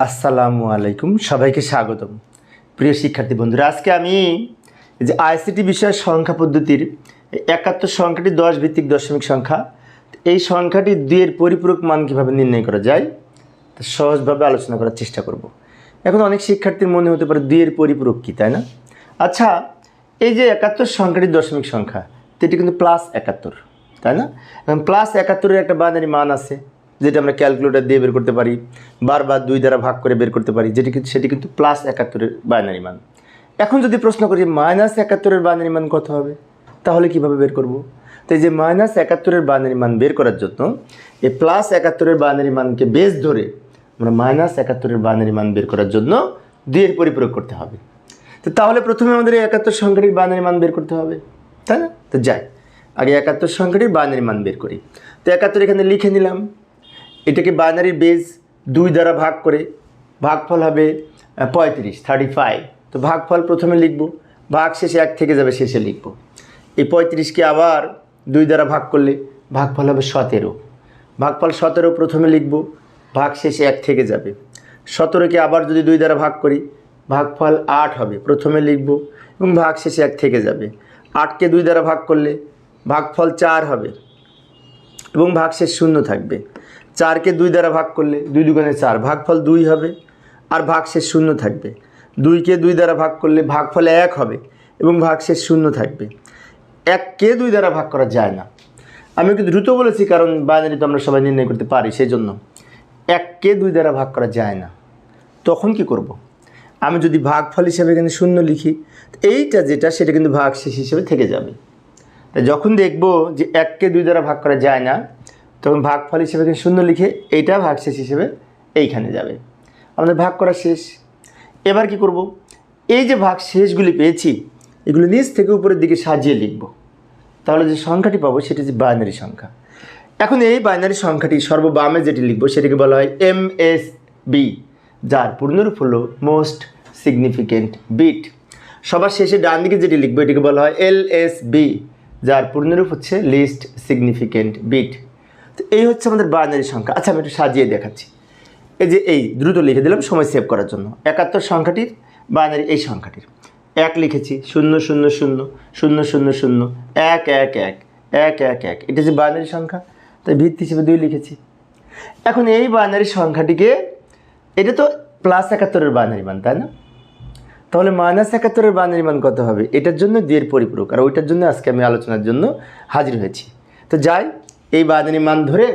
আসসালামু আলাইকুম, সবাইকে স্বাগতম। প্রিয় শিক্ষার্থী বন্ধুরা, আজকে আমি যে আইসিটি বিষয়ের সংখ্যা পদ্ধতির একাত্তর সংখ্যাটি দশ ভিত্তিক দশমিক সংখ্যা, এই সংখ্যাটি দুইয়ের পরিপূরক মান কীভাবে নির্ণয় করা যায়, তা সহজভাবে আলোচনা করার চেষ্টা করব। এখন অনেক শিক্ষার্থীর মনে হতে পারে দুইয়ের পরিপূরক কী, তাই না? আচ্ছা এই যে একাত্তর সংখ্যাটি দশমিক সংখ্যা এটি কিন্তু প্লাস একাত্তর, তাই না? এবং প্লাস একাত্তরের একটা বাইনারি মান আছে যেটা আমরা ক্যালকুলেটর দিয়ে বের করতে পারি, বারবার দুই দ্বারা ভাগ করে বের করতে পারি, যেটি কিন্তু সেটি কিন্তু প্লাস একাত্তরের বাইনারি মান। এখন যদি প্রশ্ন করি মাইনাস একাত্তরের বাইনারি মান কত হবে? তাহলে কীভাবে বের করব? তো এই যে মাইনাস একাত্তরের বাইনারি মান বের করার জন্য, এই প্লাস একাত্তরের বাইনারি মানকে বেস ধরে আমরা মাইনাস একাত্তরের বাইনারি মান বের করার জন্য দুইয়ের পরিপূরক করতে হবে। তো তাহলে প্রথমে আমাদের এই একাত্তর সংখ্যাটির বাইনারি মান বের করতে হবে, তাই না? তো যাই, আগে একাত্তর সংখ্যাটির বাইনারি মান বের করি। তো একাত্তর এখানে লিখে নিলাম এটাকে বাইনারি বেজ দুই দ্বারা ভাগ করে, ভাগফল হবে পঁয়ত্রিশ থার্টি ফাইভ তো ভাগফল প্রথমে লিখব, ভাগ শেষে এক থেকে যাবে শেষে লিখব। এই পঁয়ত্রিশকে আবার দুই দ্বারা ভাগ করলে ভাগফল হবে সতেরো। ভাগফল সতেরো প্রথমে লিখব, ভাগ শেষে এক থেকে যাবে। সতেরোকে আবার যদি দুই দ্বারা ভাগ করি, ভাগফল আট হবে, প্রথমে লিখব এবং ভাগ শেষে এক থেকে যাবে। আটকে দুই দ্বারা ভাগ করলে ভাগফল চার হবে এবং ভাগশেষ শূন্য থাকবে। চারকে দুই দ্বারা ভাগ করলে দুই দুগুণে চার, ভাগফল দুই হবে আর ভাগশেষ শূন্য থাকবে। দুইকে দুই দ্বারা ভাগ করলে ভাগফল এক হবে এবং ভাগশেষ শূন্য থাকবে। এককে দুই দ্বারা ভাগ করা যায় না। আমি কিন্তু দ্রুত বলেছি, কারণ বাইনারি তো আমরা সবাই নির্ণয় করতে পারি সেই জন্য এককে দুই দ্বারা ভাগ করা যায় না। তখন কি করব। আমি যদি ভাগফল হিসেবে এখানে শূন্য লিখি, এইটা যেটা, সেটা কিন্তু ভাগশেষ হিসেবে থেকে যাবে। তা যখন দেখব যে এককে দুই দ্বারা ভাগ করা যায় না তখন ভাগফল হিসেবে এখানে শূন্য লিখে এইটা ভাগশেষ হিসেবে এইখানে যাবে। আমাদের ভাগ করা শেষ। এবার কি করব? এই যে ভাগ শেষগুলি পেয়েছি, এগুলো নিচ থেকে উপরের দিকে সাজিয়ে লিখব। তাহলে যে সংখ্যাটি পাবো সেটি যে বাইনারি সংখ্যা। এখন এই বাইনারি সংখ্যাটি সর্ববামে যেটি লিখব সেটিকে বলা হয় এম এস বি যার পূর্ণরূপ হলো মোস্ট সিগনিফিকেন্ট বিট সবার শেষে ডান দিকে যেটি লিখব, এটিকে বলা হয় এল এস বি যার পূর্ণরূপ হচ্ছে লিস্ট সিগনিফিকেন্ট বিট তো এই হচ্ছে আমাদের বাইনারি সংখ্যা। আচ্ছা আমি একটু সাজিয়ে দেখাচ্ছি। এই যে এই দ্রুত লিখে দিলাম সময় সেভ করার জন্য। একাত্তর সংখ্যাটির বাইনারি এই সংখ্যাটির। এক লিখেছি, শূন্য শূন্য শূন্য শূন্য শূন্য শূন্য, এক এক এক এক এক এক। এটা যে বাইনারি সংখ্যা। তাই ভিত্তি হিসেবে দুই লিখেছি। এখন এই বাইনারি সংখ্যাটিকে, এটা তো প্লাস একাত্তরের বাইনারি মান, তাই না? তাহলে মাইনাস একাত্তরের বাইনারি মান কত হবে? এটার জন্য দুইয়ের পরিপূরক। আর ওইটার জন্য আজকে আমি আলোচনার জন্য হাজির হয়েছি। তো যাই এই বাইনারি মান ধরে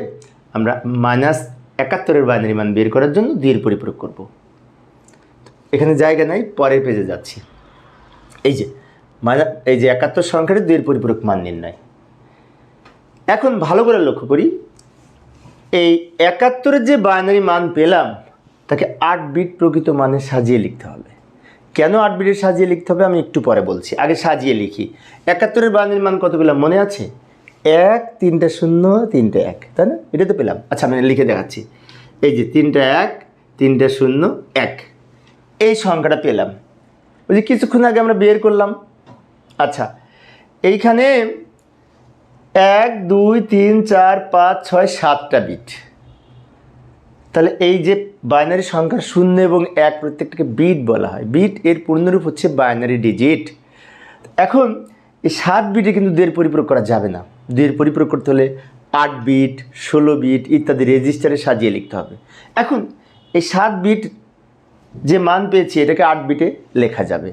আমরা মাইনাস একাত্তরের বাইনারি মান বের করার জন্য দুইয়ের পরিপূরক করব। এখানে জায়গা নাই, পরের পেজে যাচ্ছি। এই যে, মাইনা, এই যে একাত্তর সংখ্যাটি দুইয়ের পরিপূরক মান নির্ণয়। এখন ভালো করে লক্ষ্য করি, এই একাত্তরের যে বাইনারি মান পেলাম, তাকে আট বিট প্রকৃত মানে সাজিয়ে লিখতে হবে। কেন আট বিটের সাজিয়ে লিখতে হবে আমি একটু পরে বলছি। আগে সাজিয়ে লিখি। একাত্তরের বাইনারি মান কত পেলাম মনে আছে? এক, তিনটা শূন্য, তিনটে এক, তাই না? এটা তো পেলাম। আচ্ছা আমি লিখে দেখাচ্ছি। এই যে তিনটা এক, তিনটা শূন্য, এক। এই সংখ্যাটা পেলাম। ওই যে কিছুক্ষণ আগে আমরা বের করলাম। আচ্ছা এইখানে এক, দুই, তিন, চার, পাঁচ, ছয়, সাতটা বিট। তাহলে এই যে বাইনারি সংখ্যা শূন্য এবং এক প্রত্যেকটাকে বিট বলা হয়। বিট এর পূর্ণরূপ হচ্ছে বাইনারি ডিজিট। এখন এই সাত বিটে কিন্তু দুয়ের পরিপূরক করা যাবে না। দুয়ের পরিপূরক করতে হলে আট বিট ষোলো বিট ইত্যাদি রেজিস্টারে সাজিয়ে লিখতে হবে। এখন এই সাত বিট যে মান পেয়েছি, এটাকে আট বিটে লেখা যাবে।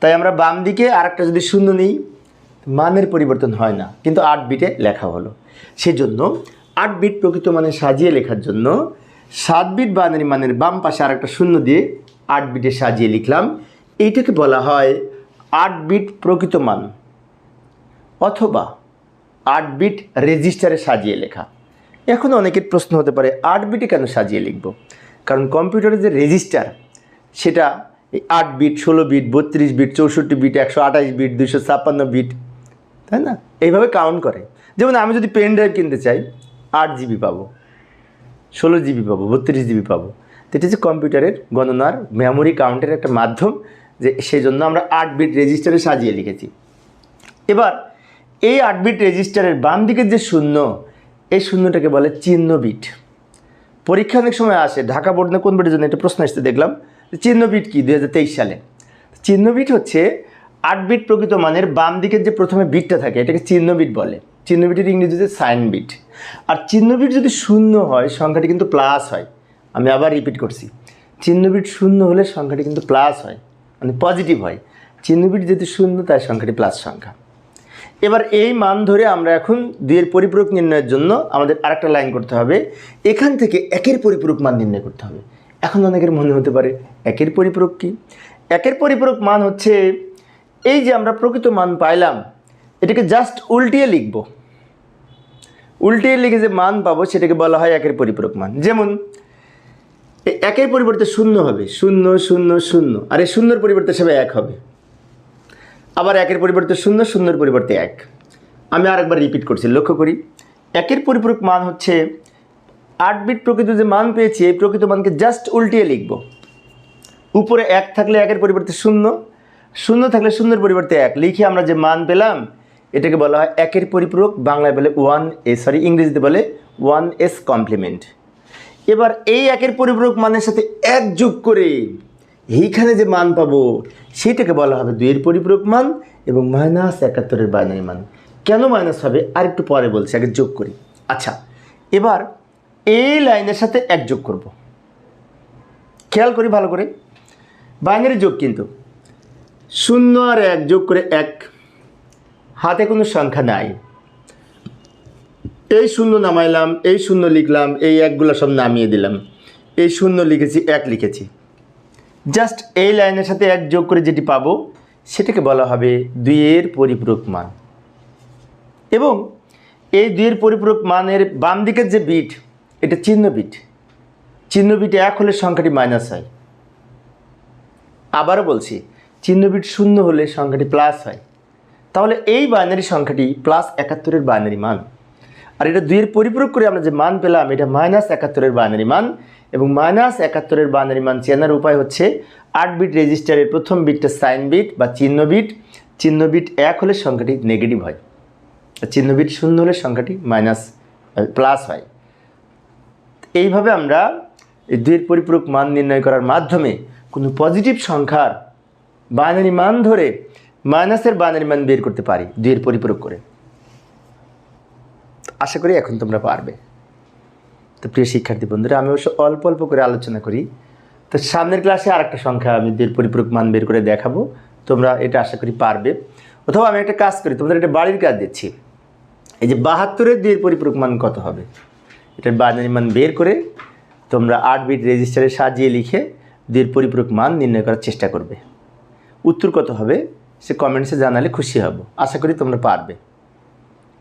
তাই আমরা বাম দিকে আর একটা যদি শূন্য নিই, মানের পরিবর্তন হয় না, কিন্তু আট বিটে লেখা হলো। সেজন্য আট বিট প্রকৃত মানে সাজিয়ে লেখার জন্য সাত বিট বাইনারি মানের বাম পাশে আরেকটা শূন্য দিয়ে আট বিটে সাজিয়ে লিখলাম। এইটাকে বলা হয় আট বিট প্রকৃত মান। অথবা আট বিট রেজিস্টারে সাজিয়ে লেখা। এখন অনেকের প্রশ্ন হতে পারে আট বিটে কেন সাজিয়ে লিখব? কারণ কম্পিউটারের যে রেজিস্টার, সেটা আট বিট ষোলো বিট বত্রিশ বিট চৌষট্টি বিট একশো আঠাশ বিট দুশো ছাপ্পান্ন বিট তাই না? এইভাবে কাউন্ট করে। যেমন আমি যদি পেন ড্রাইভ কিনতে চাই, আট জিবি পাবো, ষোলো জিবি পাবো, বত্রিশ জিবি পাবো। তো এটা হচ্ছে কম্পিউটারের গণনার মেমোরি কাউন্টের একটা মাধ্যম, যে সেই জন্য আমরা আট বিট রেজিস্টারে সাজিয়ে লিখেছি। এবার এই আট বিট রেজিস্টারের বাম দিকের যে শূন্য, এই শূন্যটাকে বলে চিহ্ন বিট। পরীক্ষা অনেক সময় আসে, ঢাকা বোর্ড না কোন বোর্ডের জন্য? একটা প্রশ্ন আসতে দেখলাম। চিহ্ন বিট কি? দু সালে। চিহ্ন বিট হচ্ছে আট বিট প্রকৃত মানের বাম দিকের যে প্রথমে বিটটা থাকে, এটাকে চিহ্ন বিট বলে। চিহ্ন বিটের ইংরেজিতে সাইন বিট। আর চিহ্ন বিট যদি শূন্য হয়, সংখ্যাটি কিন্তু প্লাস হয়। আমি আবার রিপিট করছি। চিহ্ন বিট শূন্য হলে সংখ্যাটি কিন্তু প্লাস হয় মানে পজিটিভ হয়। চিহ্ন বিট যেহেতু শূন্য তাই সংখ্যাটি প্লাস সংখ্যা। এবার এই মান ধরে আমরা এখন দুইয়ের পরিপূরক নির্ণয়ের জন্য আমাদের আরেকটা লাইন করতে হবে। এখান থেকে একের পরিপূরক মান নির্ণয় করতে হবে। এখন অনেকের মনে হতে পারে, একের পরিপূরক কি? একের পরিপূরক মান হচ্ছে এই যে আমরা প্রকৃত মান পাইলাম, এটাকে জাস্ট উল্টিয়ে লিখব। উল্টিয়ে লিখে যে মান পাবো, সেটাকে বলা হয় একের পরিপূরক মান। যেমন একের পরিবর্তে শূন্য হবে, শূন্য শূন্য শূন্য। আর এই শূন্যর পরিবর্তে সবাই এক হবে। আবার একের পরিবর্তে শূন্য, শূন্যর পরিবর্তে এক। আমি আরেকবার রিপিট করছি, লক্ষ্য করি। একের পরিপূরক মান হচ্ছে আট বিট প্রকৃত যে মান পেয়েছি, এই প্রকৃত মানকে জাস্ট উল্টিয়ে লিখব। উপরে এক থাকলে একের পরিবর্তে শূন্য শূন্য থাকলে শূন্যের পরিবর্তে এক। লিখে আমরা যে মান পেলাম, এটাকে বলা হয় একের পরিপূরক, বাংলায় বলে ওয়ান এ সরি ইংরেজিতে বলে ওয়ান এস কমপ্লিমেন্ট এবার এই একের পরিপূরক মানের সাথে এক যোগ করে এইখানে যে মান পাবো সেটাকে বলা হবে দুইয়ের পরিপূরক মান এবং মাইনাস একাত্তরের বাইনারি মান। কেন মাইনাস হবে? আর একটু পরে বলছি, আগে যোগ করি। আচ্ছা এবার এই লাইনের সাথে এক যোগ করব। খেয়াল করি ভালো করে। বাইনারি যোগ কিন্তু। শূন্য আর এক যোগ করে এক। হাতে কোনো সংখ্যা নাই। এই শূন্য নামাইলাম, এই শূন্য লিখলাম, এই একগুলো সব নামিয়ে দিলাম। এই শূন্য লিখেছি, এক লিখেছি। জাস্ট এই লাইনের সাথে এক যোগ করে যেটি পাবো, সেটাকে বলা হবে দুইয়ের পরিপূরক মান। এবং এই দুইয়ের পরিপূরক মানের বাম দিকের যে বিট, এটা চিহ্ন বিট। চিহ্ন বিট এক হলে সংখ্যাটি মাইনাস হয়। আবারও বলছি, চিহ্ন বিট শূন্য হলে সংখ্যাটি প্লাস হয়। তাহলে এই বাইনারি সংখ্যাটি প্লাস একাত্তরের বাইনারি মান। আর এটা দুইয়ের পরিপূরক করে আমরা যে মান পেলাম, এটা মাইনাস একাত্তরের বাইনারি মান এবং মাইনাস একাত্তরের বাইনারি মান চেনার উপায় হচ্ছে আট বিট রেজিস্টারের প্রথম বিটটা সাইন বিট বা চিহ্ন বিট চিহ্ন বিট এক হলে সংখ্যাটি নেগেটিভ হয়। চিহ্ন বিট শূন্য হলে সংখ্যাটি মাইনাস প্লাস হয়। এইভাবে আমরা এই দুইয়ের পরিপূরক মান নির্ণয় করার মাধ্যমে কোনো পজিটিভ সংখ্যার বাইনারি মান ধরে মাইনাসের বাইনারি মান বের করতে পারি দুইয়ের পরিপূরক করে। আশা করি এখন তোমরা পারবে। তো প্রিয় শিক্ষার্থী বন্ধুরা, আমি অবশ্য অল্প অল্প করে আলোচনা করি। তো সামনের ক্লাসে আর একটা সংখ্যা আমি দুইয়ের পরিপূরক মান বের করে দেখাবো। তোমরা এটা আশা করি পারবে। অথবা আমি একটা কাজ করি, তোমাদের একটা বাড়ির কাজ দিচ্ছি। এই যে বাহাত্তরের দুইয়ের পরিপূরক মান কত হবে? এটার বাইনারি মান বের করে তোমরা আট বিট রেজিস্টারে সাজিয়ে লিখে দুইয়ের পরিপূরক মান নির্ণয় করার চেষ্টা করবে। উত্তর কত হবে? সে কমেন্টসে জানালে খুশি হব। আশা করি তোমরা পারবে।